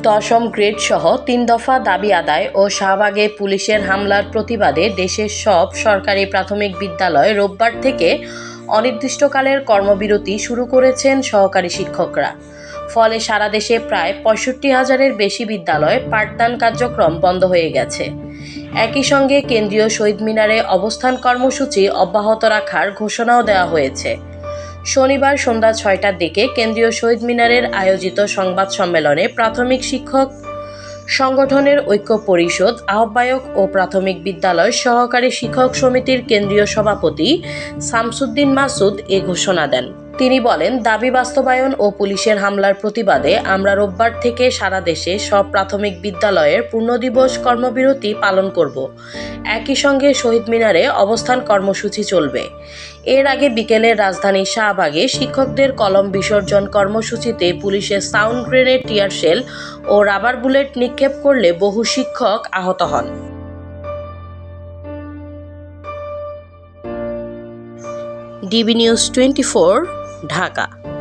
দশম গ্রেড সহ তিন দফা দাবি আদায় ও শাহবাগে পুলিশের হামলার প্রতিবাদে দেশের সব সরকারি প্রাথমিক বিদ্যালয় রোববার থেকে অনির্দিষ্টকালের কর্মবিরতি শুরু করেছেন সহকারী শিক্ষকরা। ফলে সারা দেশে প্রায় পঁয়ষট্টি হাজারের বেশি বিদ্যালয় পাঠদান কার্যক্রম বন্ধ হয়ে গেছে। একই সঙ্গে কেন্দ্রীয় শহীদ মিনারে অবস্থান কর্মসূচি অব্যাহত রাখার ঘোষণাও দেওয়া হয়েছে। শনিবার সন্ধ্যা ছয়টার দিকে কেন্দ্রীয় শহীদ মিনারের আয়োজিত সংবাদ সম্মেলনে প্রাথমিক শিক্ষক সংগঠনের ঐক্য পরিষদ, আহ্বায়ক ও প্রাথমিক বিদ্যালয় সহকারী শিক্ষক সমিতির কেন্দ্রীয় সভাপতি সামসুদ্দিন মাসুদ এ ঘোষণা দেন। তিনি বলেন, দাবি বাস্তবায়ন ও পুলিশের হামলার প্রতিবাদে আমরা রোববার থেকে সারা দেশে সব প্রাথমিক বিদ্যালয়ের পূর্ণদিবস কর্মবিরতি পালন করব। একই সঙ্গে শহীদ মিনারে অবস্থান কর্মসূচি চলবে। এর আগে বিকেলে রাজধানী শাহবাগে শিক্ষকদের কলম বিসর্জন কর্মসূচিতে পুলিশের সাউন্ড গ্রেনেড, টিয়ার শেল ও রাবার বুলেট নিক্ষেপ করলে বহু শিক্ষক আহত হন। DB news twenty Dhaka.